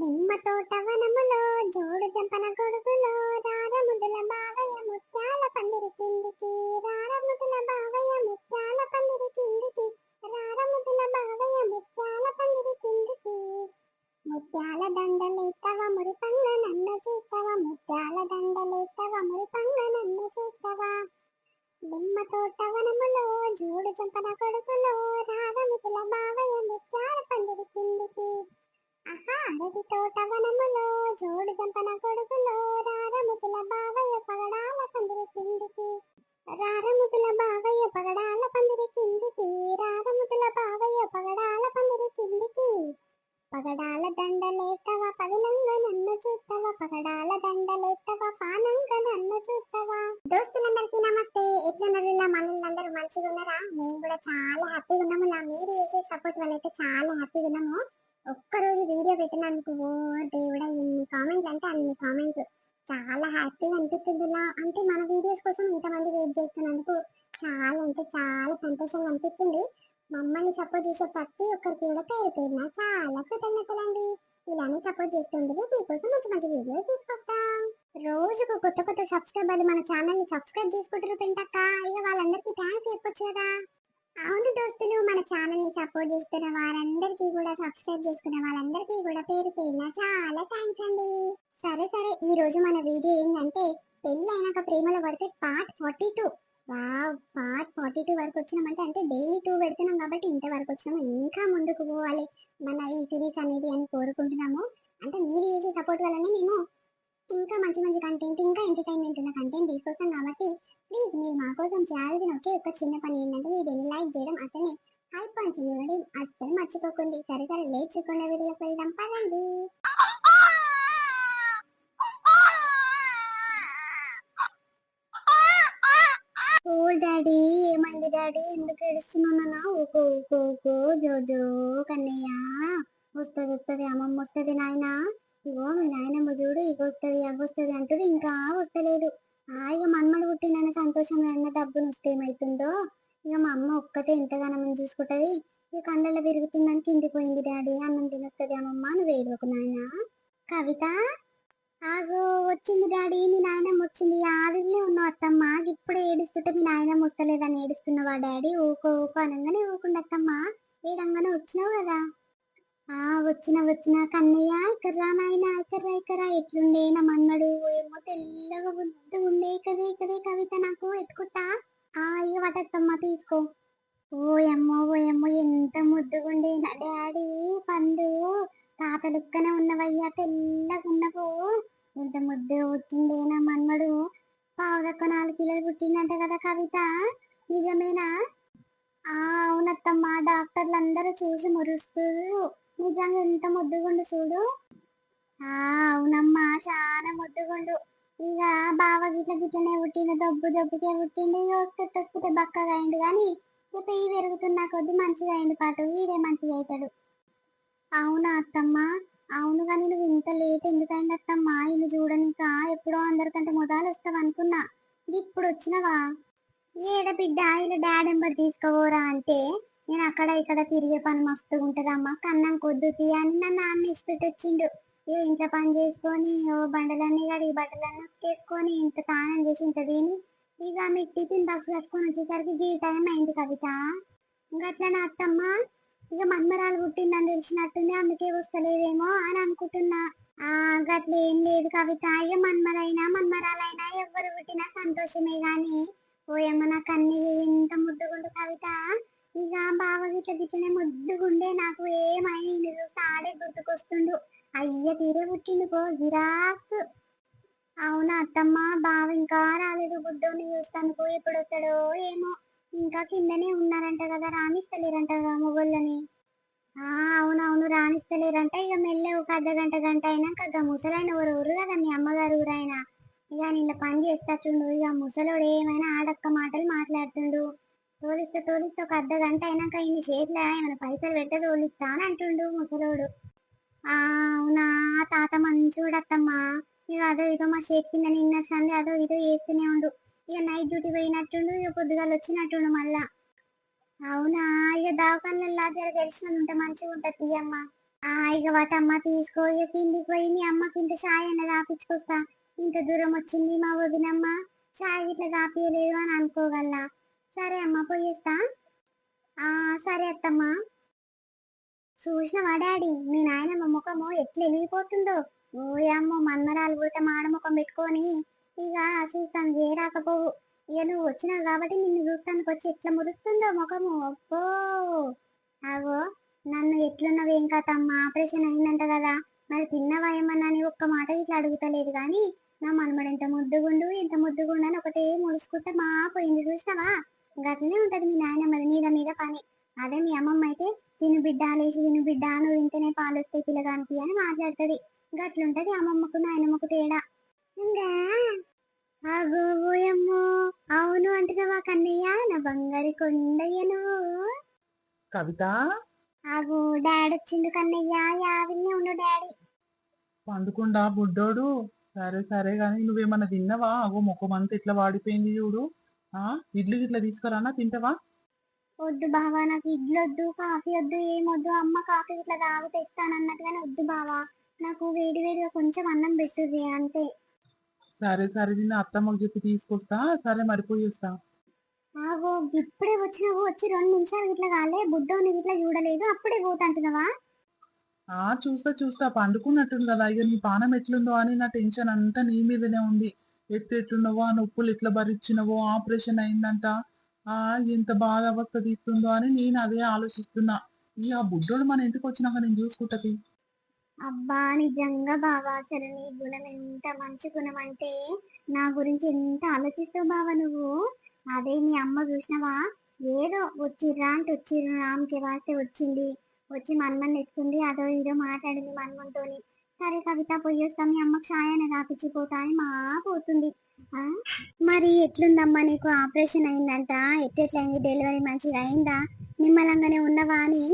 నిమ్మ తోట పగడాల దండలేత్తవ పదిలంగా నన్ను చూస్తవ పగడాల దండలేత్తవ పానంగా నన్ను చూస్తవ దోస్తులందరికీ నమస్తే. ఎట్లున్నారు ఇలా మనల్ని మంచిగా ఉన్నారా మేము కూడా చాలా హ్యాపీగా ఉన్నాము ఇలా మీరు చేసే సపోర్ట్ వల్ల అయితే చాలా హ్యాపీగా ఉన్నాము ఒక్కరోజు వీడియో పెట్టినందుకు ఓ దేవుడా ఎన్ని కామెంట్లు అంటే అన్ని కామెంట్లు. చాలా హ్యాపీగా అనిపిస్తుంది ఇలా అంటే మన వీడియోస్ కోసం ఇంతమంది వెయిట్ చేస్తున్నందుకు చాలా అంటే చాలా సంతోషంగా అనిపిస్తుంది మమ్మల్ని సపోర్ట్ చేసే ప్రతి ఒక్కరికి కూడా పేరు పేరున చాలా కృతజ్ఞతలండి. ఇలానే సపోర్ట్ చేస్తుంది మీకోసం మంచి మంచి వీడియోలు తీసుకొస్తాం. రోజుకు కొత్త కొత్త సబ్స్క్రైబర్లు మన ఛానల్ని సబ్స్క్రైబ్ చేసుకుంటారు పెంటక్క. ఇక వాళ్ళందరికీ థ్యాంక్స్ చెప్పొచ్చు కదా. అవును దోస్తులు మన ఛానల్ని సపోర్ట్ చేస్తున్న వారందరికీ కూడా సబ్స్క్రైబ్ చేసుకున్న వాళ్ళందరికీ కూడా పేరు పేరున చాలా థ్యాంక్స్ అండి. సరే సరే ఈ రోజు మన వీడియో ఏంటంటే పెళ్ళి అయినాక ప్రేమలో పడితే part forty two part forty two వరకు వచ్చినామంటే అంటే డైలీ టూ పెడుతున్నాం కాబట్టి ఇంతవరకు వచ్చినాము. ఇంకా ముందుకు పోవాలి. మన ఈ సిరీస్ అనేది అని కోరుకుంటున్నాము. అంటే మీరు చేసే సపోర్ట్ వల్లనే మేము ఇంకా మంచి మంచి కంటెంట్ ఇంకా ఎంటర్టైన్మెంట్ ఉన్న కంటెంట్ తీసుకొస్తాం కాబట్టి ప్లీజ్ మీరు మా కోసం చేయాల్సిన ఒకే ఒక చిన్న పని ఏంటంటే వీడియోని లైక్ చేయడం అట్లనే హైప్ అని చూడండి అస్సలు మర్చిపోకండి. సరే సరే లేట్ చేయకుండా వీడియోకి వెళ్దాం. పదండి ఓ డాడీ ఏమైంది డాడీ ఎందుకు ఏడుస్తున్నానా ఓకో ఓకో ఓకో జోజో కన్నయ్య. వస్తుంది వస్తుంది అమ్మమ్మ వస్తుంది నాయన. ఇగో మీ నాయనమ్మ చూడు ఇగో వస్తుంది అవి వస్తుంది అంటుడు ఇంకా వస్తలేదు. ఆ ఇక మన్మడు పుట్టిన సంతోషం అన్న డబ్బును వస్తే ఏమైతుందో ఇక మా అమ్మ ఒక్కతే ఎంతగానో చూసుకుంటది. ఇక కండల పెరుగుతుందని కిందిపోయింది డాడీ అన్నం తినొస్తుంది అమ్మమ్మ నువ్వు వేడుకు నాయన. కవిత? ఆగో వచ్చింది డాడీ మీ నాయనమ్మ వచ్చింది. ఆదిలే ఉన్నావు అత్తమ్మ. ఇప్పుడే ఏడుస్తుంటే మీ నాయనమ్మ వస్తలేదని ఏడుస్తున్నావా డాడీ? ఊకో ఊకో అనగానే ఊకుండా అత్తమ్మ. ఏడంగానే వచ్చినావు కదా? ఆ వచ్చిన వచ్చిన. కన్నయ్య ఇక్కడ నాయన ఇక్కర్రా ఇక్కడ ఎట్లుండే నా మన్నడు ఏమో తెల్లగా బుద్ధి ఉండే. కదే కదే కవిత నాకు ఎత్తుకుంటా ఆ ఇక పట్టత్తమ్మ తీసుకో. ఓయమ్మో ఓయమ్మో ఎంత ముద్దుగుండే నా డాడీ? పండు తాత లెక్కనే ఉన్నవయ్యా తెల్లగా ఎంత ముద్దు పుట్టిండేనా మన్మడు? పావులకు నాలుగు కిలోలు పుట్టిందంట కదా కవిత. నిజమేనా? ఆ అవునత్తమ్మ డాక్టర్లు అందరూ చూసి మురుస్తారు నిజంగా ఎంత ముద్దుగుండు చూడు. ఆ అవునమ్మా చాలా ముద్దుగుండు. ఇక బావ గిట్ల గిట్లనే పుట్టిండు దబ్బు దబ్బుకే పుట్టిండు వస్తుంటే బక్కగా అయిండు కానీ ఇక పెయ్యి పెరుగుతున్న కొద్ది మంచిగా అయిండు పాటు వీడే మంచిగా అవుతాడు. అవునా అత్తమ్మ? అవును కానీ ఇంత లేట్ ఎందుకైంది అత్తమ్మ? ఇల్లు చూడనిక? ఎప్పుడో అందరికంటే మొదలు వస్తావు అనుకున్నా. ఇప్పుడు వచ్చినవా? ఏడ బిడ్డ? ఇలా డాడీ నెంబర్ తీసుకోవరా అంటే? నేను అక్కడ ఇక్కడ తిరిగే పని మస్తు ఉంటదమ్మా. కన్నం కొద్దు అని నన్ను నాన్న ఇచ్చిపెట్టి వచ్చిండు ఏ ఇంత పని చేసుకొని ఓ బండలన్నీ కడిగి బట్టలన్నీ చేసుకొని ఇంత స్నానం చేసి ఇంత తిని ఇక మీకు టిఫిన్ బాక్స్ కట్టుకొని వచ్చేసరికి ఈ టైం అయింది కవిత. ఇంకా అట్లా అత్తమ్మ? ఇక మన్మరాలు పుట్టిందని తెలిసినట్టుంది అందుకే వస్తలేదేమో అని అనుకుంటున్నా. ఆ గట్ల ఏం లేదు కవిత. ఇక మన్మరైనా మన్మరాలైనా ఎవరు పుట్టినా సంతోషమే గాని. ఓయమ్మ నాకు అన్ని ఎంత ముద్దుగుండు కవిత. ఇక బావ గిట్ల గిట్లనే ముద్దుగుండే నాకు ఏమైంది చూస్తే ఆడే గుర్తుకొస్తుండు. అయ్య తీరే పుట్టిండు పో గిరాక్. అవునా అత్తమ్మ? బావ ఇంకా రాలేదు బుడ్డోని చూస్తాను పో ఎప్పుడు వస్తాడో ఏమో. ఇంకా కిందనే ఉన్నారంట కదా రాణిస్తలేరంట కదా మొగోళ్ళని. ఆ అవునవును రాణిస్తలేరంట. ఇక మెల్లె ఒక అర్ధ గంట గంట అయినాక ఇక ముసలైన ఊరు ఊరు కదా మీ అమ్మగారు ఆయన ఇక నిన్న పని చేస్తాచుండు ఇక ముసలోడు ఏమైనా ఆడక్క మాటలు మాట్లాడుతుండు. తోలిస్తే తోలిస్తే ఒక అర్ధ గంట అయినాక ఇన్ని చేతిలో ఏమైనా పైసలు పెట్ట తోలిస్తా అని అంటుండు ముసలోడు. ఆ అవునా తాత మంచోడు అత్తమ్మ ఇక అదో ఇదో మా చేతి కింద నిన్న సంది అదో ఇదో వేస్తూనే ఉండు. ఇక నైట్ డ్యూటీ పోయినట్టుండు ఇక పొద్దుగాలు వచ్చినట్టుండు మళ్ళా. అవునా ఇక దవాఖానలో జర తెలిసిన ఉంటే మంచిగా ఉంటుంది తీయమ్మ ఆ ఇక వాటమ్మ తీసుకో ఇక కిందికి పోయి మీ అమ్మకి ఇంత షాయ్ అన్న రాపించుకొస్తా ఇంత దూరం వచ్చింది మా వదినమ్మ షాయ్ ఇట్లా కాపియలేదు అని అనుకోగల. సరే అమ్మ పోయేస్తా ఆ సరే అత్తమ్మ. చూసినవా డాడీ మీ నాయనమ్మ ముఖము ఎట్లా వెళ్ళిపోతుందో ఓయమ్మో మన్మరాలు పోతే మాడ ముఖం పెట్టుకొని ఇక చూస్తాను ఏ రాకపోవు ఇక నువ్వు వచ్చినావు కాబట్టి నిన్ను చూస్తానికి వచ్చి ఎట్లా మురుస్తుందో ముఖము? అబ్బో! ఆగో నన్ను ఎట్లున్నావు ఏం కథమ్మా ఆపరేషన్ అయిందంట కదా. మరి తిన్నవా ఏమన్నా అని ఒక్క మాట ఇట్లా అడుగుతలేదు కానీ నా మనమడు ఎంత ముద్దుగుండు ఎంత ముద్దుగుండు అని ఒకటే ముడుచుకుంటే మా పోయింది చూసినావా? గట్లనే ఉంటది మీ నాయనమ్మది మీద మీద పని. అదే మీ అమ్మమ్మ అయితే తిను బిడ్డ లేచి తిను బిడ్డ నువ్వు తింటేనే పాలు వస్తాయి పిల్లగానికి అని మాట్లాడుతుంది. గట్లుంటది అమ్మమ్మకు నాయనమ్మకు తేడా. ఇంకా అవును అంటున్నావా కన్నయ్య నా బంగారు కొండయ్యను. కవిత? ఆగు డాడీ వచ్చిండు కన్నయ్య యావిన్నే ఉండు డాడీ. పండుకుండా బుడ్డోడు. సరే సరే గాని నువ్వేమన్నా తిన్నావా? అగో ముఖం అంతా ఇట్లా వాడిపోయింది చూడు. ఆ ఇడ్లీ ఇట్లా తీసుకురానా తింటావా? వద్దు బావా నాకు ఇడ్లు వద్దు కాఫీ వద్దు ఏమొద్దు అమ్మ కాఫీ ఇట్లా తాగు తెస్తానన్నట్టుగానే వద్దు బావా. నాకు వేడి వేడిగా కొంచెం అన్నం పెట్టుది అంతే. సరే సరే నిన్న అత్తమ్మకు చెప్పి తీసుకొస్తా. సరే మరిపోయి వస్తా. ఆగో ఇప్పుడే వచ్చినావు. వచ్చి రెండు నిమిషాలు ఇట్లా కాలే. బుడ్డోని ఇట్లా చూడలేదు. అప్పుడే పోతంటున్నావా ఆ చూస్తా చూస్తా. పండుకున్నట్టుంది కదా ఇక నీ పానం ఎట్లుందో అని నా టెన్షన్ అంతా నీ మీదనే ఉంది. ఎట్టు ఎట్లున్నావో ఆ నొప్పులు ఎట్లా భరించినవో? ఆపరేషన్ అయిందంట. ఆ ఎంత బాధ అవస్థ తీస్తుందో అని నేను అదే ఆలోచిస్తున్నా. ఈ ఆ బుడ్డోడు మన ఇంటికి వచ్చినాక నేను చూసుకుంటది. అబ్బా నిజంగా బావా అసలు నీ గుణం ఎంత మంచి గుణం అంటే నా గురించి ఎంత ఆలోచిస్తావు బావా నువ్వు? అదే మీ అమ్మ చూసినావా? ఏదో వచ్చిర్రా అంటే వచ్చిర్రు రామ్కి వాస్తే వచ్చింది. వచ్చి మన్మన్ ఎత్తుకుంది అదో ఇదో మాట్లాడింది మన్మన్తోని. సరే కవిత పోయొస్తా మీ అమ్మకి సాయాన్ని రాపించిపోతా అని మా పోతుంది. మరి ఎట్లుందమ్మా నీకు ఆపరేషన్ అయిందంట? ఎట్టెట్లయింది డెలివరీ మంచిగా అయిందా? నిమ్మలంగానే ఉన్నవా అని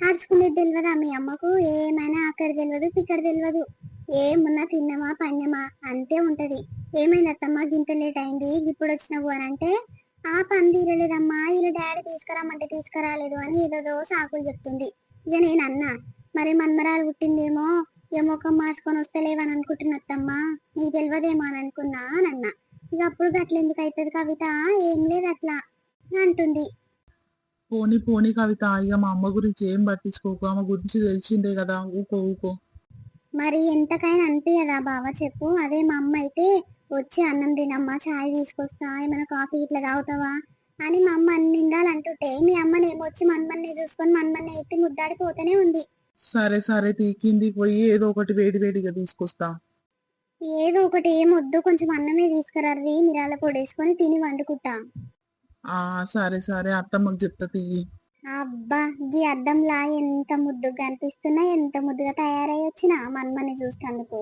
అరుచుకునేది తెలియదా మీ అమ్మకు? ఏమైనా అక్కడ తెలియదు ఇక్కడ తెలియదు ఏమున్నా తిన్నామా పన్నమా? అంతే ఉంటది. ఏమైంది అత్తమ్మ? గింత లేట్ అయింది. ఇప్పుడు వచ్చినవు అని అంటే ఆ పని తీరలేదమ్మా. ఇలా డాడీ తీసుకురామంటే తీసుకురాలేదు అని ఏదో సాకులు చెప్తుంది. ఇక నేను అన్నా మరి మన్మరాలు పుట్టిందేమో? ఏ ముఖం మార్చుకొని వస్తలేవని అనుకుంటున్నా అత్తమ్మ. నీకు తెలియదేమో అని అనుకున్నా అని అన్నా. ఇక అప్పుడు అట్లా ఎందుకు అవుతుంది కవిత? ఏం లేదు అట్లా. అంటుంది. పోనీ పోనీ కవిత ఇక మా అమ్మ గురించి ఏం పట్టించుకోకు ఆమె గురించి తెలిసిందే కదా ఊకో ఊకో. మరి ఎంతకైనా అనిపించదా బావ చెప్పు అదే మా అమ్మ అయితే వచ్చి అన్నం తినమ్మా చాయ్ తీసుకొస్తా ఏమైనా కాఫీ ఇట్లా తాగుతావా అని మా అమ్మ అన్ని నిందాలు అంటుంటే మీ అమ్మని వచ్చి మన్మన్నే చూసుకొని మన్మన్నే ఎత్తి ముద్దాడిపోతూనే ఉంది. సరే సరే తీ కిందికి పోయి ఏదో ఒకటి వేడి వేడిగా తీసుకొస్తా. ఏదో ఒకటి ఏం వద్దు కొంచెం అన్నమే తీసుకురారి మిరాల పొడి వేసుకొని తిని వండుకుంటా. ఆ సరే సరే. అత్తమ్మకి చెప్తా తీయి అబ్బా ఈ అద్దంలా ఎంత ముద్దుగా అనిపిస్తున్నా ఎంత ముద్దుగా తయారై వచ్చిన మన్మని చూసినందుకు.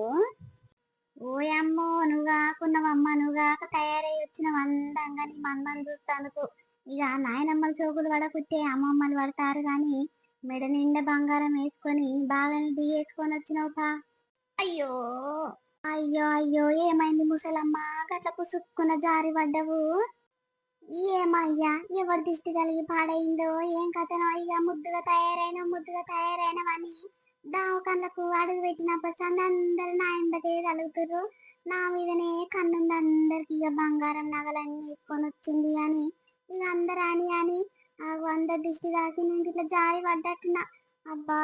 ఓయమ్మో నువ్వు కాకున్నావమ్మ నువ్వు కాక తయారై వచ్చిన అందంగా నీ మన్మని చూస్తందుకు ఇక నాయనమ్మల చోకులు పడకుంటే అమ్మమ్మలు పడతారు గాని మెడ నిండా బంగారం వేసుకొని బాగానే దిగేసుకొని వచ్చినావు పా. అయ్యో అయ్యో అయ్యో ఏమైంది ముసలమ్మ? గట్ల పుసుక్కున జారి పడ్డవు. ఏమయ్యా? ఎవరి దిష్టి కలిగి పాడైందో? ఏం కథనో? ఇక ముద్దుగా తయారైన ముద్దుగా తయారైనవని. దావకన్లకు అడుగు పెట్టినప్పుడు అందరూ నా ఎంబటే కలుగుతురు నా మీదనే కన్నుంది అందరికి ఇక బంగారం నగలన్నీ తీసుకొని వచ్చింది అని. ఇక అందరు అని అని. అందరి దిష్టి తాకి నేను ఇట్లా జారి పడ్డట్టున్నా. అబ్బా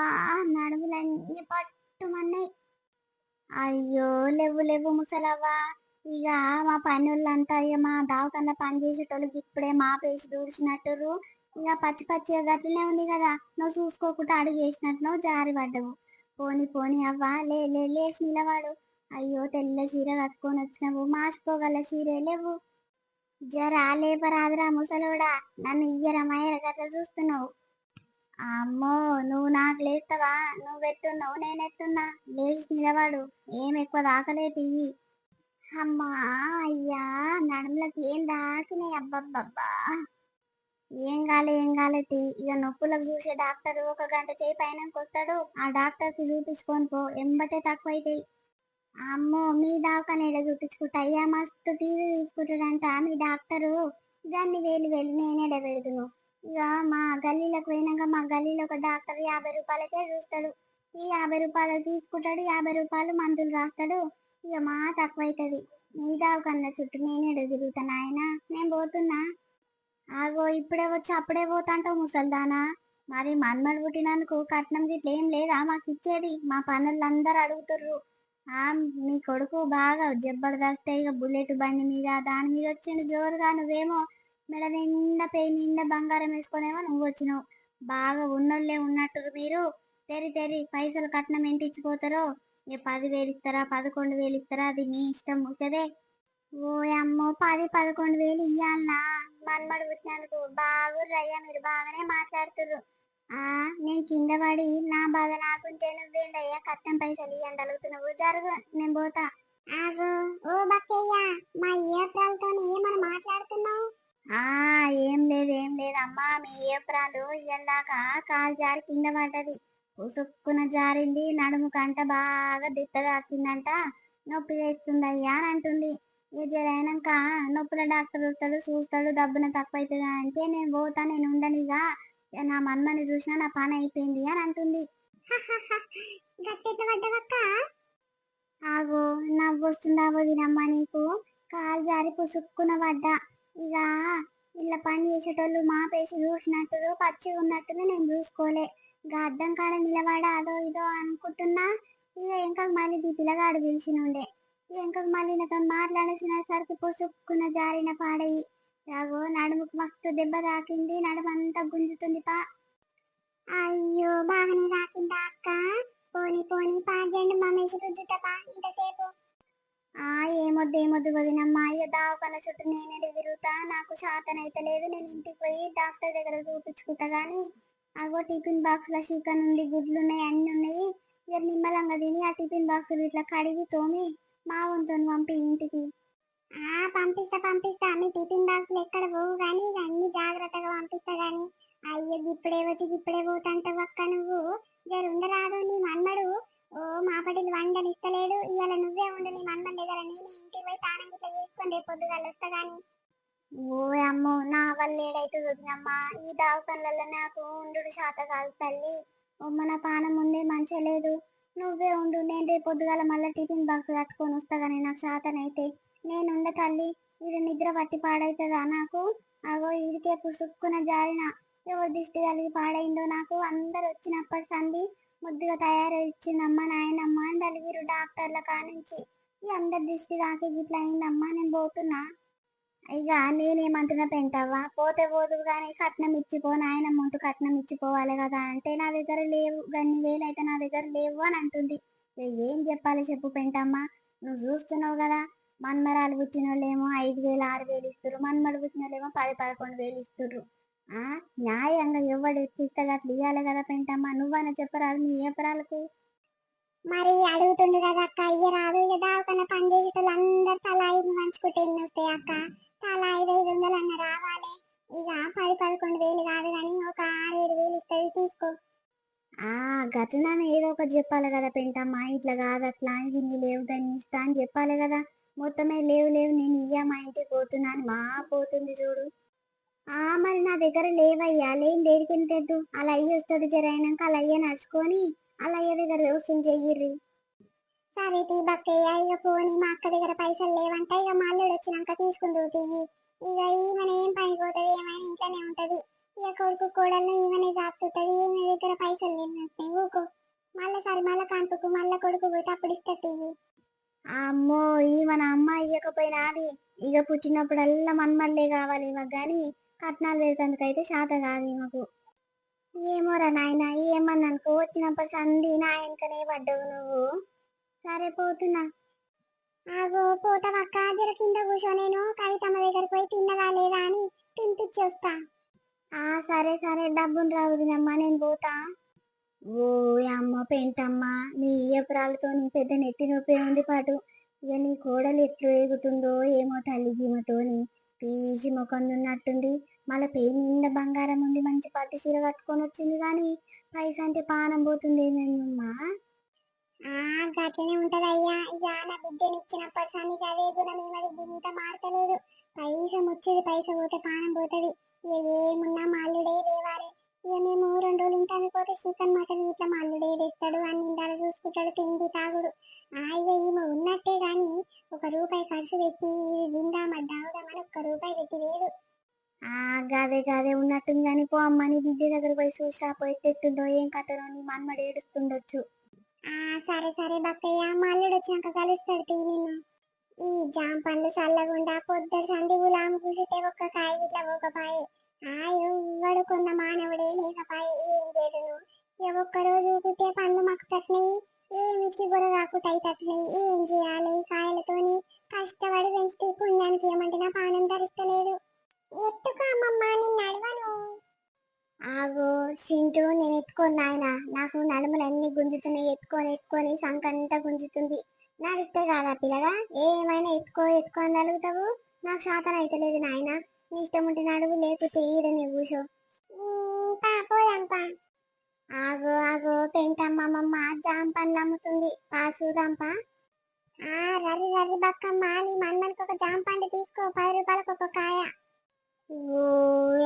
నడుములన్నీ పట్టుమన్నాయి. అయ్యో లేవు లేవు ముసలవ్వా. ఇక మా పనులంతా ఇక మా దావకన్నా పని చేసేటోళ్ళకి ఇప్పుడే మా పేసి దూడిచినట్టురు ఇక పచ్చి పచ్చిగా గట్లనే ఉంది కదా నువ్వు చూసుకోకుండా అడుగు వేసినట్టు నువ్వు జారి పడ్డవు. పోని పోని అవ్వా లే లే లేచి నిలవాడు అయ్యో తెల్ల చీర కట్టుకొని వచ్చినవు మాసిపోగల చీరే లేవు. జరా లేపరాదురా ముసలోడా నన్ను ఇయ్యరమాయ గట్ల చూస్తున్నావు. అమ్మో నువ్వు నాకు లేస్తావా? నువ్వు ఎత్తున్నావు నేను లేచి నిలవాడు ఏం ఎక్కువ దాకలేదు ఇయ్యి అమ్మా అయ్యా నడుములకి ఏం దాకినాయి అబ్బబ్బబ్బా. ఏం కాలే ఏం కాలేటి ఇక నొప్పులకు చూసే డాక్టర్ ఒక గంట చేయి పైన వస్తాడు ఆ డాక్టర్కి చూపించుకొని పో ఎంబటే తక్కువ అవుతాయి అమ్మో మీ దాకానేడ చూపించుకుంటా. అయ్యా మస్తు ఫీజు తీసుకుంటాడంట మీ డాక్టరు. దాన్ని వేలు వేలు నేనే పెడుతును ఇక మా గల్లీలకు పోయినాక మా గల్లీలో ఒక డాక్టర్ యాభై రూపాయలకే చూస్తాడు. ఈ యాభై రూపాయలు తీసుకుంటాడు యాభై రూపాయలు మందులు రాస్తాడు. ఇక మా తక్కువ అవుతుంది కన్నా చుట్టూ నేనే తిరుగుతాను ఆయన నేను పోతున్నా. ఆగో ఇప్పుడే వచ్చి అప్పుడే పోతాంటావు ముసల్దానా. మరి మన్మడు పుట్టినందుకు కట్నం గిట్ల ఏం లేదా? మాకు ఇచ్చేది. మా పనులందరూ అడుగుతుర్రు. ఆ మీ కొడుకు బాగా జబ్బర్దస్త్ ఇక బుల్లెట్ బండి మీద దాని మీద వచ్చిండు జోరుగా నువ్వేమో మెడ నిండా పెయి నిండా బంగారం వేసుకునేమో నువ్వు వచ్చినావు. బాగా ఉన్నోళ్ళే ఉన్నట్టు మీరు. తెరి తెరి పైసలు కట్నం ఎంత ఇచ్చిపోతారో పది పదివేలు ఇస్తారా? పదకొండు వేలు ఇస్తారా? అది నీ ఇష్టం కదే ఓ అమ్మో పది పదకొండు వేలు ఇయ్యాలనా? మన్మడు పుట్టినందుకు బాగుర్రయ్యా మీరు బాగానే మాట్లాడుతుర్రు. ఆ నేను కింద పడి నా బాధ నాకుంటే నువ్వేందయ్యా కట్టం పైసలు ఇయ్యండి అడుగుతున్నావు. జరుగు నేను పోతా. ఆగు. ఓ బక్కయ్య మా ఏప్రాలతో ఏమని మాట్లాడుతున్నావు? ఆ ఏం లేదు ఏం లేదు. అమ్మా మీ ఏప్రాలు ఇయ్యలాక కాలు జారి కింద పడ్డది. ఉసుక్కున జారింది. నడుము కంట బాగా దిట్ట తాకిందంట నొప్పి చేస్తుందయ్యా అని అంటుంది. ఇక జరైనాక నొప్పుల డాక్టర్ వస్తాడు చూస్తాడు డబ్బున తక్కువ అవుతుంది అంటే నేను పోతా నేను ఉండనిగా. నా మన్మని చూసినా నా పని అయిపోయింది అని అంటుంది. ఆగో నవ్వు వస్తుందా వదినమ్మా నీకు. కాలు జారి పుసుక్కున పడ్డా. ఇక ఇలా పని చేసేటోళ్ళు మా పేసి చూసినట్టు పచ్చి ఉన్నట్టుగా నేను చూసుకోలే. గా అద్దం కాడ నిలబడ అదో ఇదో అనుకుంటున్నా ఇక ఇంకా మళ్ళీ ఈ పిల్లగాడు పిలిచినుండే. ఇంకా మళ్ళీ నాకు మాట్లాడేసిన సరికి పుసుక్కున జారిన పాడయి రాగో నడుముకు మస్తు దెబ్బ తాకింది నడుమంతా గుంజుతుంది పా అయ్యో బాగానే తాకిందా అక్క? పోని పోని పాజండి మమ్మేసి రుద్దుతా ఇంతసేపు ఆ ఏమొద్దు ఏమొద్దు వదినమ్మా అయ్యో దావకాల చుట్టూ నేనే తిరుగుతా నాకు శాతం అయితే లేదు నేను ఇంటికి పోయి డాక్టర్ దగ్గర చూపించుకుంటా కానీ అగో టిఫిన్ బాక్స్లో చికెన్ ఉంది గుడ్లు ఉన్నాయి అన్ని ఉన్నాయి. ఇక నిమ్మలంగా తిని ఆ టిఫిన్ బాక్స్ ఇట్లా కడిగి తోమి మా వంతో పంపి ఇంటికి. ఆ పంపిస్తా పంపిస్తా. మీ టిఫిన్ బాక్స్ ఎక్కడ పోవు కానీ ఇక అన్ని జాగ్రత్తగా పంపిస్తా గానీ. అయ్యో ఇప్పుడే వచ్చి ఇప్పుడే పోతాంట ఒక్క నువ్వు. జర ఉండరాదు నీ మన్మడు. ఓ మాపటిలు వండని ఇస్తలేడు ఇవాళ నువ్వే ఉండు నీ మన్మడి దగ్గర నేనే ఇంటికి పోయి తానం ఇట్లా చేసుకొని రేపు పొద్దుగాల వస్తా గానీ. ఓ అమ్మో నా వల్ల ఏడైతే వదినమ్మా? ఈ దవాఖానలలో నాకు ఉండు శాత కాదు తల్లి. మన పానం ఉందే మంచిగా లేదు. నువ్వే ఉండు నేను రేపు పొద్దుగాల మళ్ళీ టిఫిన్ బాక్స్ కట్టుకొని వస్తా కానీ నాకు శాతనైతే నేను ఉండ తల్లి. వీడు నిద్ర పట్టి పాడైతుందా నాకు? అగో వీడికే పుసుక్కున జారిన ఎవరు దిష్టి కలిగి పాడైందో నాకు? అందరు వచ్చినప్పటి సంది ముద్దుగా తయారు ఇచ్చిందమ్మా నాయనమ్మ. అని నలుగురు డాక్టర్ల కానుంచి ఈ అందరి దిష్టి తాకి గిట్లా అయిందమ్మా. నేను పోతున్నా. ఇక నేనేమంటున్నా పెంటవ్వా పోతే పోదు కానీ కట్నం ఇచ్చిపో నాయన ముందు కట్నం ఇచ్చిపోవాలి కదా అంటే నా దగ్గర లేవు గన్ని వేలు అయితే నా దగ్గర లేవు అని అంటుంది. ఏం చెప్పాలి చెప్పు పెంటమ్మ నువ్వు చూస్తున్నావు కదా మన్మరాలు పుట్టిన వాళ్ళేమో ఐదు వేలు ఆరు వేలు ఇస్తారు మన్మడు పుట్టిన వాళ్ళేమో పది పదకొండు వేలు ఇస్తుర్రు. ఆ న్యాయంగా ఎవడు ఇస్తే అట్లా ఇవ్వాలి కదా పెంటమ్మ నువ్వన్నా చెప్పరాదు మీ ఏపరాలకు. మరి అడుగుతుండు కదా అక్క ఇయ్య రాదు కదా ఒక పని చేసేటోళ్ళు అందరు తలా పంచుకుంటే ఎన్ని వస్తాయి అక్క? తలా ఐదు ఐదు వందలు అన్న రావాలి. ఇక పది పదకొండు వేలు కాదు కానీ ఒక ఆరు ఏడు వేలు ఇస్తుంది తీసుకో. ఆ గట్లనే ఏదో ఒకటి చెప్పాలి కదా పెంటమ్మ ఇట్లా కాదు అట్లా ఇన్ని లేవు దాన్ని ఇస్తా అని చెప్పాలి కదా. మొత్తమే లేవు లేవు నేను ఇయ్యా మా ఇంటికి పోతున్నాను మా పోతుంది చూడు. ఆ మరి నా దగ్గర లేవయ్యా లేని దేనికి తెద్దు అలా అయ్యి వస్తాడు జర అయినాక అలా అయ్యే నడుచుకొని అలా అయ్యే దగ్గర వ్యవసాయం చెయ్యిర్రి సరే తీ బక్కయ్య ఇక పోనీ మా అక్క దగ్గర పైసలు లేవంట ఇక మళ్ళీ వచ్చినాక తీసుకుందు తీయి ఇక ఈమెన ఏం పని పోతుంది? ఏమైనా ఇంట్లోనే ఉంటది. ఇక కొడుకు కోడలు ఈమెనే జాపుతుంటది ఈమె దగ్గర పైసలు లేనట్టే ఊకో. మళ్ళా సరే మళ్ళా కంటుకు మళ్ళా కొడుకు పోతే అప్పుడు ఇస్తా తీయి అమ్మో ఈ మన అమ్మ ఇయ్యకపోయినా అది ఇక పుట్టినప్పుడల్లా మన్మల్లే కావాలి ఇవ్వ కానీ కట్నాలు పెడతందుకైతే శాత కాదు మాకు ఏమోరా నాయన ఏమన్నా అనుకో వచ్చినప్పుడు సంధి నా వెనకనే పడ్డావు నువ్వు. సరే పోతున్నా ఆగో పోతావక్క జర కింద కూర్చో. నేను కవితమ్మ దగ్గరికి పోయి తిన్నదా లేదా అని తినిపించి ఆ సరే సరే. డబ్బును రావుదినమ్మా నేను పోతా. ఓ అమ్మ పెంటమ్మ నీ ఇయ్యపురాలతో నీ పెద్ద నెత్తి నొప్పి ఉంది పాటు. ఇక నీ కోడలు ఎట్లు ఎగుతుందో ఏమో తల్లి గీమతోని. పీచి ముఖందున్నట్టుంది మళ్ళీ పేరు నిండా బంగారం ఉంది. మంచి పట్టు చీర కట్టుకొని వచ్చింది కానీ పైసంటే పానం పోతుంది ఏమేమమ్మా గట్లనే ఉంటది అయ్యా ఇక నా బిడ్డని ఇచ్చినప్పటి సన్ని అదే గుణం ఏమది ఇంత మారతలేదు పైసం వచ్చేది పైస పోతే పానం పోతది. ఇక ఏమున్నా మాల్లుడే లేవారే ఇక మేము రెండు రోజులు ఉంటాను పోతే చికెన్ మటన్ ఇట్లా మా అల్లుడు ఏడేస్తాడు అన్ని ఇండాలు చూసుకుంటాడు తిండి తాగుడు. ఆ ఇక ఈమె ఉన్నట్టే కానీ ఒక రూపాయి ఖర్చు పెట్టి విందామా దావుదామని ఒక్క రూపాయి పెట్టి లేదు. ఆ గదే గదే ఉన్నట్టుంది కానీ పో అమ్మని బిడ్డ దగ్గర పోయి చూసా పోయి తెట్టుందో ఏం కథలో నీ మన్మడు ఏడుస్తుండొచ్చు. సరే సరే బక్కయ్య. మా అల్లుడు వచ్చాక కలుస్తాడు తీ ఈ జామ పండ్లు చల్లగుండా పొద్దు సంధి గులాం కూసితే ఒక్క కాయ ఇట్లా ఒక పాయే ఆ ఎవ్వడు కొన్న మానవుడే లేకపాయే. ఏం చేయను ఒక్క రోజు ఊపితే పండ్లు మాకు తట్టినాయి. ఏమిటి కూడా కాకుతాయి తట్టినాయి. ఏం చేయాలి? కాయలతోని కష్టపడి పెంచితే పుణ్యానికి ఏమంటే పానం ధరిస్తలేదు. ఎత్తుకో అమ్మమ్మ నేను నడవను ఆగో చింటూ నేను ఎత్తుకోను నాయన. నాకు నడుములు అన్ని గుంజుతున్నాయి. ఎత్తుకొని ఎత్తుకొని సంకంతా గుంజుతుంది. నడిస్తే కాదా పిల్లగా? ఏమైనా ఎత్తుకో ఎత్తుకో అని నాకు శాతం అయితలేదు నాయన. నీ ఇష్టం ఉంటే నడువు లేకపోతే ఈడ నీ కూర్చో. ఆగో ఆగో పెంటమ్మమ్మ జామ పండ్లు అమ్ముతుంది పాసుదాంపా ఆ రవి బక్కమ్మ నీ మన్మనికి ఒక జామ పండు తీసుకో. పది రూపాయలకు ఒక కాయ.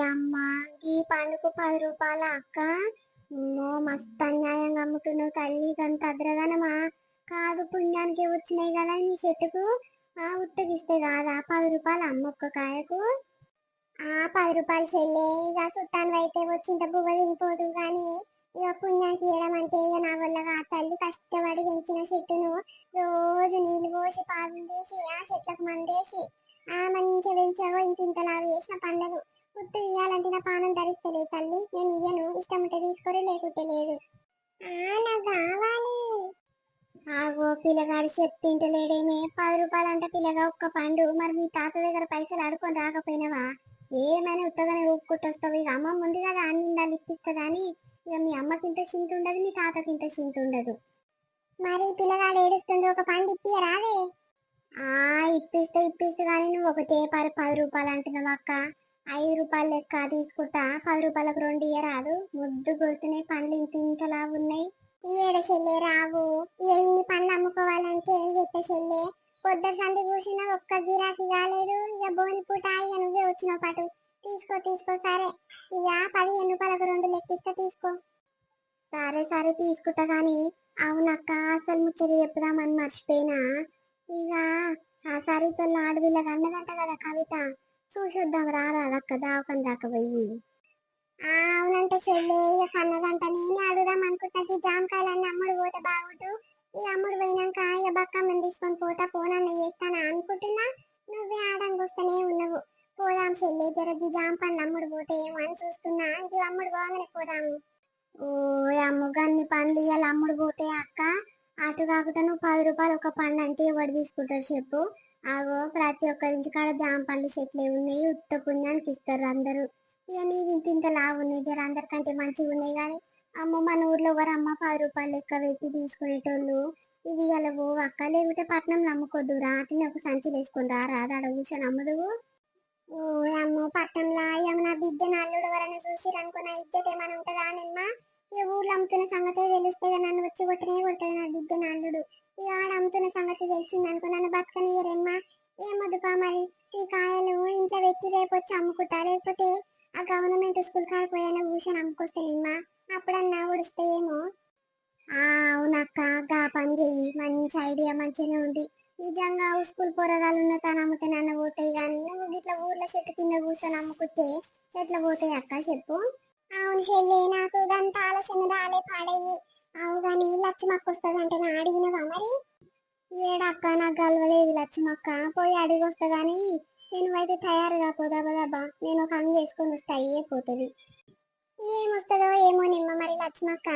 అమ్మా ఈ పండుకు పది రూపాయల అక్క. అమ్మో మస్తు అన్యాయంగా అమ్ముతున్నావు తల్లి. గంత అద్రగనమా కాదు పుణ్యానికి వచ్చినాయి కదా నీ చెట్టుకు? ఆ ఉత్తగిస్తే కాదా? పది రూపాయలు అమ్మ ఒక్క కాయకు? ఆ పది రూపాయలు చెల్లే ఇక చుట్టాను అయితే వచ్చింత బువ్వ తినిపోదు కానీ ఇక పుణ్యానికి ఇవ్వడం అంటే ఇక నా వల్ల ఆ తల్లి. కష్టపడి పెంచిన చెట్టును రోజు నీళ్ళు పోసి పాలు తీసి ఆ చెట్లకు మందేసి ఆ మంచిగా పెంచావో ఇంత ఇంతలా చేసిన పండ్లకు పుట్టు ఇయ్యాలంటే నా పానం ధరిస్తలే తల్లి. నేను ఇయ్యను. ఇష్టం ఉంటే తీసుకోరు లేకుంటే లేదు. కావాలి. ఆగో పిల్లగాడు చెప్తింటలేడేమే పది రూపాయలు అంటే పిల్లగా ఒక్క పండు. మరి మీ తాత దగ్గర పైసలు అడుకొని రాకపోయినావా? ఏమైనా ఉత్తగానే ఊపుకుంటొస్తావు ఇక అమ్మ ఉంది కదా అన్ని ఉండాలి ఇప్పిస్తుందా అని. ఇక మీ అమ్మకి ఇంత చింత ఉండదు మీ తాతకి ఇంత చింత ఉండదు. మరి పిల్లగాడు ఏడుస్తుండే ఒక పండు ఇప్పియరాదే ఆ ఇప్పిస్తే ఇప్పిస్తే కానీ నువ్వు ఒకటే పది పది రూపాయలు అంటున్నావు అక్క. ఐదు రూపాయలు లెక్క తీసుకుంటా పది రూపాయలకు రెండు ఇయ్యరాదు. ముద్దు కొడుతున్నాయి పండ్లు ఇంత ఇంతలా ఉన్నాయి. ఈ ఏడ చెల్లె రావు. ఎన్ని పండ్లు అమ్ముకోవాలంటే ఎట్ట చెల్లె? పొద్దున సంది కూర్చున్న ఒక్క గిరాకీ కాలేదు. ఇక బోని పూట ఇక నువ్వే వచ్చినావు పాటు. తీసుకో తీసుకో సరే. ఇక పదిహేను రూపాయలకు రెండు లెక్కిస్తే తీసుకో. సరే సరే తీసుకుంటా కానీ అవునక్క అసలు ముచ్చట చెప్పుదామని మర్చిపోయినా. ఇక ఆ సరితల్లో ఆడవిల్లగా అన్నదంట కదా కవిత. చూసొద్దాం రారాదక్క దావకం దాకా పోయి. ఆ అవునంట చెల్లె ఇక కన్నదంట నేనే అడుగుదాం అనుకుంటా ఈ జామకాయలన్నీ అమ్ముడు పోతే బాగుంటు ఈ అమ్ముడు పోయినాక ఇక బక్కమ్మని తీసుకొని పోతా పోనన్న చేస్తానా అనుకుంటున్నా? నువ్వే ఆడంగా వస్తూనే ఉన్నావు. పోదాం చెల్లె జర ఈ జామ పండ్లు అమ్ముడు పోతే ఏమో అని చూస్తున్నా. ఈ అమ్ముడు పోగానే పోదాము. ఓ అమ్మ గన్ని పండ్లు అమ్ముడు పోతే అక్క. అటు కాకుండా నువ్వు పది రూపాయలు ఒక పండు అంటే ఎవడు తీసుకుంటారు చెప్పు. ఆగో ప్రతి ఒక్కరింటి కాడ జామ పండ్లు చెట్లే ఉన్నాయి? ఉత్త పుణ్యానికి ఇస్తారు అందరూ. ఇక నీవి ఇంత ఇంత లావు ఉన్నాయి జర అందరికంటే మంచిగా ఉన్నాయి కానీ అమ్మ మన ఊర్లో ఎవరు అమ్మ పది రూపాయలు లెక్క పెట్టి తీసుకునేటోళ్ళు? ఇవి గలవు అక్క లేకుంటే పట్నంలో అమ్ముకోద్దు అట్లనే ఒక సంచి వేసుకుని రా. రాదు ఆడ కూర్చొని అమ్మదు ఓ అమ్మో పట్టంలా ఏమన్నా బిడ్డ నల్లుడు ఎవరైనా చూసిరు అనుకున్న ఇజ్జత్ ఏమైనా ఉంటుందా నిమ్మ? ఈ ఊర్లో అమ్ముతున్న సంగతే తెలిస్తే నన్ను వచ్చి కొట్టనే కొడుతుంది నా బిడ్డ నల్లుడు. ఈ ఆడ అమ్ముతున్న సంగతి తెలిసింది అనుకో నన్ను బతకనియరేమ్మా ఏమొద్దుపా మరి? ఈ కాయలు ఇంట్లో పెట్టి రేపు వచ్చి అమ్ముకుంటా. లేకపోతే ఆ గవర్నమెంట్ స్కూల్ కాడ భూషణ్ కూర్చొని అమ్ముకొస్తానిమ్మా అప్పుడన్నా ఉడుస్తాయేమో ఆ అవునక్క గా పని చెయ్యి. మంచి ఐడియా మంచిగానే ఉంది. నిజంగా స్కూల్ పోరగాళ్ళు ఉన్న తాను అమ్మితే నన్ను పోతాయి కానీ నువ్వు ఇట్లా ఊర్లో చెట్టు కింద కూర్చొని అమ్ముకుంటే ఎట్లా పోతాయి అక్క చెప్పు? అవును చెల్లి నాకు ఇదంతా ఆలోచన రాలే పాడయ్యి. అవు కానీ లచ్చమక్క వస్తుందంటే నా అడిగినవా మరి? ఏడక్క నాకు గలవలేదు లచ్చమక్క. పోయి అడిగి వస్తా కానీ నేను అయితే తయారుగా పోదా పోదాబా నేను ఒక అంగి వేసుకొని వస్తా అయ్యే పోతుంది. ఏమొస్తుందో ఏమో నిమ్మ మరి లచ్చమక్క.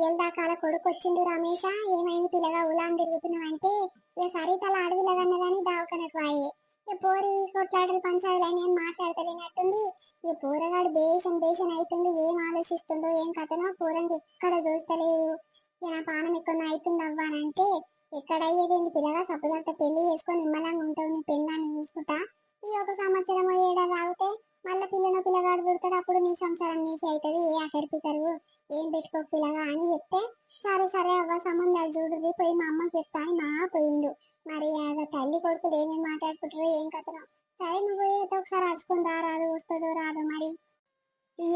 ఎల్దాకాల కొడుకు వచ్చింది రమేష. ఏమైంది పిల్లగా ఉలాం తిరుగుతున్నావంటే? ఏ సరితల అడవిలగన్న కానీ దావకనకు అయ్యే ఈ పోరి కొట్లాడలు పంచాలని ఏం మాట్లాడతలేనట్టుంది? ఈ పోరగాడు బేషన్ బేషన్ అవుతుండు ఏం ఆలోచిస్తుండో ఏం కథనో పోరండి ఎక్కడ చూస్తలేదు ఇక నా పానం ఎక్కడ అవుతుంది అవ్వానంటే ఎక్కడ అయ్యేది పిల్లగా? సపోజ్ పెళ్ళి చేసుకొని నిమ్మలంగా ఉంటావు నీ పెళ్ళాన్ని చూసుకుంటా? ఈ ఒక సంవత్సరం ఏడాది ఆగితే మళ్ళీ పిల్లను పిల్లగాడు పుడతాడు అప్పుడు నీ సంసారం నీకు అవుతుంది ఏ అక్కడికి ఏం పెట్టుకో పిల్లగా? అని చెప్తే సరే సరే అవ్వ సంబంధాలు చూడు పోయి మా అమ్మకి చెప్తా అని మా పోయిండు. మరి ఆగ తల్లి కొడుకులు ఏమేమి మాట్లాడుకుంటారో ఏం కథనో. సరే నువ్వు ఏదో ఒకసారి అరుచుకొని రాదు వస్తుందో రాదో మరి.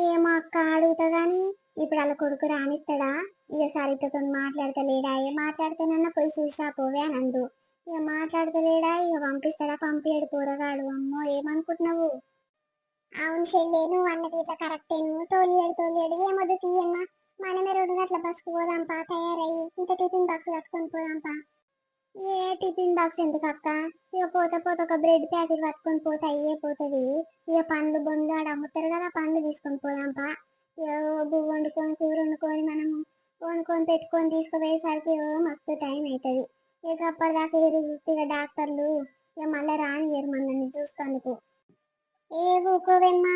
ఏమో అక్క అడుగుతా గాని ఇప్పుడు వాళ్ళ కొడుకు రానిస్తాడా? ఇక సరితతో మాట్లాడతలేడా? ఏ మాట్లాడితేనన్నా పోయి చూసా పోవే అని అందు. ఇక మాట్లాడతలేడా? ఇక పంపిస్తాడా? పంపించాడు పోరగాడు అమ్మో ఏమనుకుంటున్నావు? అవును చెల్లె నువ్వు అన్నది ఇట్లా కరెక్టే. నువ్వు తోలియాడు తోలియాడు ఏమొద్దు తీయమ్మా. మనమే రెండు గట్ల బస్కు పోదాంపా తయారయ్యి. ఇంత టిఫిన్ బాక్స్ కట్టుకొని పోదాంపా. ఏ టిఫిన్ బాక్స్ ఎందుకు అక్క? ఇక పోతే పోతే ఒక బ్రెడ్ ప్యాకెట్ పట్టుకొని పోతే అయ్యే పోతుంది. ఇక పండ్లు బొండ్లు ఆడ అమ్ముతారు కదా పండ్లు తీసుకొని పోదాంపా ఇక వండుకొని కూర వండుకొని మనం వండుకొని పెట్టుకొని తీసుకుపోయేసరికి ఓ మస్తు టైం అవుతుంది ఇక అప్పటిదాకా ఎదురు ఇక డాక్టర్లు ఇక మళ్ళీ రానియరు మనల్ని చూస్తానుకు ఏ ఊకోవెమ్మా.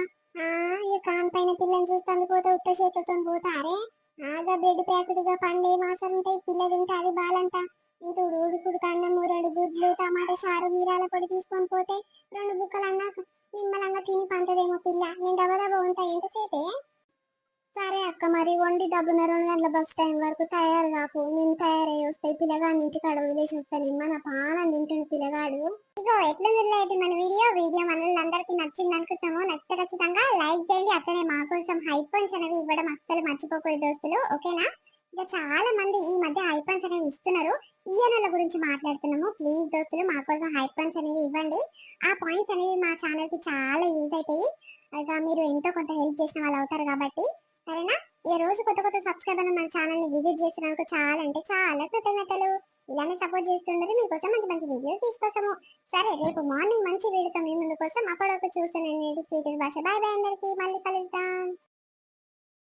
ఇక కాన్ పైన పిల్లని చూస్తాను పోతే ఉత్త చేతులతో పోతారే ఆగా బ్రెడ్ ప్యాకెట్గా పండ్లు ఏం అవసరం ఉంటాయి పిల్ల తింటే అది బాలంట. ఇంత ఉడుకుడు కన్నము రెండు గుడ్లు టమాటా చారు మీరాల పొడి తీసుకొని పోతే రెండు బుక్కలు అన్నాక నిమ్మలంగా తిని పంతదేమో పిల్ల. నేను దబ దబ ఉంటాయి ఎంతసేపే? సరే అక్క మరి వండి డబ్బున రెండు గంటల బస్ టైం వరకు తయారు కాకు. నేను తయారై వస్తాయి పిల్లగాడిని ఇంటికాడ వదిలేసి వస్తాను మన పానం తింటుండు పిల్లగాడు. ఇగో ఎట్లా లేదు మన వీడియో వీడియో మనల్ని అందరికి నచ్చింది అనుకుంటాము నచ్చితే ఖచ్చితంగా లైక్ చేయండి. అట్లనే మా కోసం పాయింట్స్ అనేవి ఇవ్వడం అస్సలు మర్చిపోకూడదు దోస్తులు. ఓకేనా? ఇక చాలా మంది ఈ మధ్య హైపన్స్ అనేవి ఇస్తున్నారు. ఈఎన్ఎల గురించి మాట్లాడుతున్నాము. ప్లీజ్ దోస్తులు మా కోసం హైపన్స్ అనేవి ఇవ్వండి. ఆ పాయింట్స్ అనేవి మా ఛానల్కి చాలా యూజ్ అవుతాయి ఇక మీరు ఎంతో కొంత హెల్ప్ చేసిన వాళ్ళు అవుతారు కాబట్టి. సరేనా? ఈ రోజు కొత్త కొత్త సబ్స్క్రైబర్లు మన ఛానల్ని విజిట్ చేసినందుకు చాలా అంటే చాలా కృతజ్ఞతలు. ఇలానే సపోర్ట్ చేస్తుండదు మీకోసం మంచి మంచి వీడియోలు తీసుకొస్తాము. సరే రేపు మార్నింగ్ మంచి వీడియోతో మీ ముందు కోసం అప్పటివరకు చూస్తున్నాను స్వీట్ భాష. బాయ్ బాయ్ అందరికీ. మళ్ళీ కలుద్దాం.